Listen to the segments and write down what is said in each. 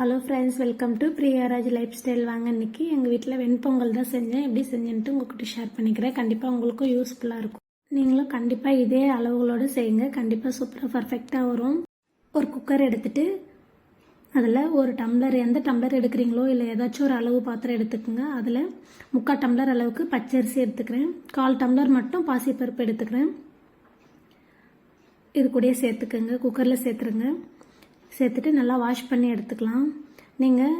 Hello friends welcome to Priyaraj life style வாங்க இன்னைக்கு எங்கள் வீட்டில் வெண்பொங்கல் தான் செஞ்சேன். எப்படி செஞ்சேன்ட்டு உங்ககிட்ட ஷேர் பண்ணிக்கிறேன். கண்டிப்பாக உங்களுக்கும் யூஸ்ஃபுல்லாக இருக்கும். நீங்களும் கண்டிப்பாக இதே அளவுகளோடு செய்யுங்க. கண்டிப்பாக சூப்பராக பர்ஃபெக்டாக வரும். ஒரு குக்கர் எடுத்துட்டு அதில் ஒரு டம்ளர் எந்த டம்ளர் எடுக்கிறீங்களோ இல்லை ஏதாச்சும் ஒரு அளவு பாத்திரம் எடுத்துக்கோங்க. அதில் முக்கால் டம்ளர் அளவுக்கு பச்சரிசி எடுத்துக்கிறேன். கால் டம்ளர் மட்டும் பாசிப்பருப்பு எடுத்துக்கிறேன். இது கூடயே சேர்த்துக்கோங்க. குக்கரில் சேர்த்துருங்க. சேர்த்துட்டு நல்லா வாஷ் பண்ணி எடுத்துக்கலாம். நீங்கள்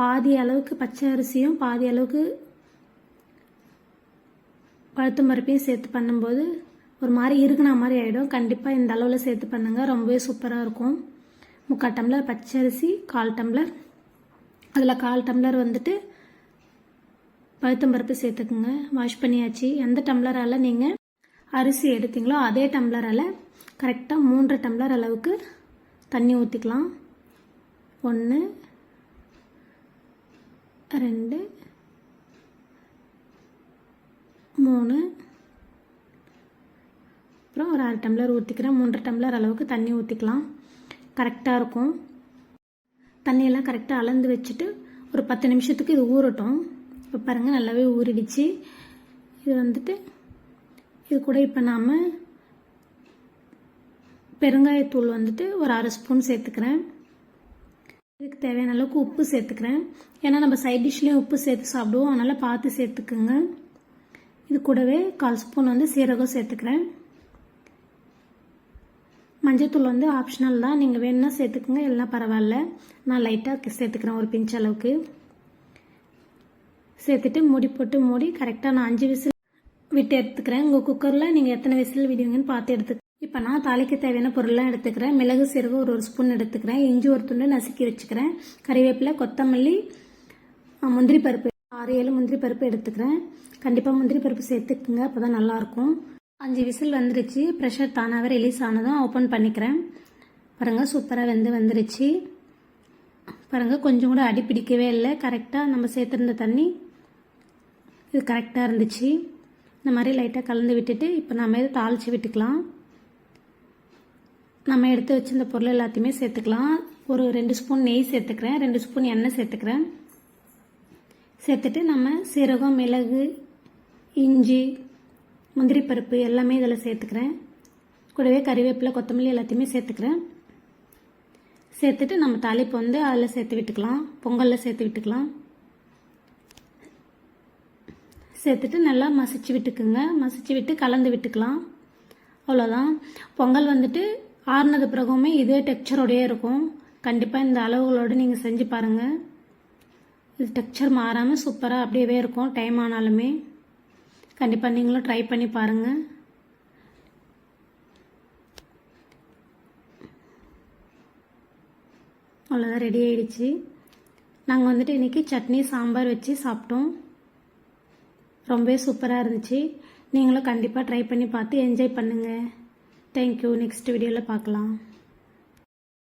பாதி அளவுக்கு பச்சை அரிசியும் பாதி அளவுக்கு பழுத்து பருப்பையும் சேர்த்து பண்ணும்போது ஒரு மாதிரி இருக்குனா மாதிரி ஆகிடும் கண்டிப்பாக இந்த அளவில் சேர்த்து பண்ணுங்கள் ரொம்பவே சூப்பராக இருக்கும். முக்கால் டம்ளர் பச்சை அரிசி கால் டம்ளர். அதில் கால் டம்ளர் வந்துட்டு பழுத்தம்பருப்பு சேர்த்துக்குங்க. வாஷ் பண்ணியாச்சு. எந்த டம்ளரால் நீங்கள் அரிசி எடுத்தீங்களோ அதே டம்ளரால் கரெக்டாக மூன்று டம்ளர் அளவுக்கு தண்ணி ஊற்றிக்கலாம் ஒன்று ரெண்டு மூணு. அப்புறம் ஒரு அரை டம்ளர் ஊற்றிக்கிறேன் மூன்றரை டம்ளர் அளவுக்கு தண்ணி ஊற்றிக்கலாம் கரெக்டாக இருக்கும். தண்ணியெல்லாம் கரெக்டாக அளந்து வச்சுட்டு ஒரு பத்து நிமிஷத்துக்கு இது ஊறட்டும். இப்போ பாருங்கள் நல்லாவே ஊறிடுச்சு. இது வந்துட்டு இது கூட இப்போ நாம் பெருங்காயத்தூள் வந்துட்டு ஒரு அரை ஸ்பூன் சேர்த்துக்கிறேன். இதுக்கு தேவையான அளவுக்கு உப்பு சேர்த்துக்கிறேன். ஏன்னா நம்ம சைட் டிஷ்லேயும் உப்பு சேர்த்து சாப்பிடுவோம். அதனால் பார்த்து சேர்த்துக்குங்க. இது கூடவே கால் ஸ்பூன் வந்து சீரகம் சேர்த்துக்கிறேன். மஞ்சத்தூள் வந்து ஆப்ஷனல் தான். நீங்கள் வேணும்னா சேர்த்துக்குங்க எல்லாம் பரவாயில்ல. நான் லைட்டாக சேர்த்துக்கிறேன் ஒரு பிஞ்ச் அளவுக்கு. சேர்த்துட்டு மூடி போட்டு மூடி கரெக்டாக நான் அஞ்சு விசில் விட்டு எடுத்துக்கிறேன். உங்கள் குக்கரில் நீங்கள் எத்தனை விசில் விடுவீங்கன்னு பார்த்து எடுத்து இப்போ நான் தாளிக்க தேவையான பொருள்லாம் எடுத்துக்கிறேன். மிளகு சீரகம் ஒரு ஒரு ஸ்பூன் எடுத்துக்கிறேன். இஞ்சி ஒரு துண்டு நசுக்கி வச்சுக்கிறேன். கறிவேப்பிலை கொத்தமல்லி முந்திரி பருப்பு. ஆறு ஏழு முந்திரி பருப்பு எடுத்துக்கிறேன். கண்டிப்பாக முந்திரி பருப்பு சேர்த்துக்குங்க அப்போ தான் நல்லாயிருக்கும். அஞ்சு விசில் வந்துருச்சு. ப்ரெஷர் தானாகவே ரிலீஸ் ஆனதும் ஓப்பன் பண்ணிக்கிறேன். பாருங்கள் சூப்பராக வெந்து வந்துருச்சு. பாருங்கள் கொஞ்சம் கூட அடி பிடிக்கவே இல்லை. கரெக்டாக நம்ம சேர்த்துருந்த தண்ணி இது கரெக்டாக இருந்துச்சு. இந்த மாதிரி லைட்டாக கலந்து விட்டுட்டு இப்போ நம்ம இதை தாளித்து விட்டுக்கலாம். நம்ம எடுத்து வச்சிருந்த பொருள் எல்லாத்தையுமே சேர்த்துக்கலாம். ஒரு ரெண்டு ஸ்பூன் நெய் சேர்த்துக்கிறேன். ரெண்டு ஸ்பூன் எண்ணெய் சேர்த்துக்கிறேன். சேர்த்துட்டு நம்ம சீரகம் மிளகு இஞ்சி முந்திரி பருப்பு எல்லாமே இதில் சேர்த்துக்கிறேன். கூடவே கறிவேப்பிலை கொத்தமல்லி எல்லாத்தையுமே சேர்த்துக்கிறேன். சேர்த்துட்டு நம்ம தாளிப்பு வந்து அதில் சேர்த்து விட்டுக்கலாம். பொங்கலில் சேர்த்து விட்டுக்கலாம். சேர்த்துட்டு நல்லா மசிச்சு விட்டுக்குங்க. மசிச்சு விட்டு கலந்து விட்டுக்கலாம். அவ்வளோதான் பொங்கல் வந்துட்டு ஆறுனது பிறகுமே இதே டெக்ஸ்சரோடையே இருக்கும். கண்டிப்பாக இந்த அளவுகளோடு நீங்கள் செஞ்சு பாருங்கள் இது டெக்ஸ்சர் மாறாமல் சூப்பராக அப்படியே இருக்கும் டைம் ஆனாலுமே. கண்டிப்பாக நீங்களும் ட்ரை பண்ணி பாருங்கள் அவ்வளோதான் ரெடி ஆகிடுச்சு நாங்கள் வந்துட்டு இன்றைக்கி சட்னி சாம்பார் வச்சு சாப்பிட்டோம். ரொம்பவே சூப்பராக இருந்துச்சு. நீங்களும் கண்டிப்பாக ட்ரை பண்ணி பார்த்து என்ஜாய் பண்ணுங்கள் தேங்க்யூ நெக்ஸ்ட் வீடியோவில் பார்க்கலாம்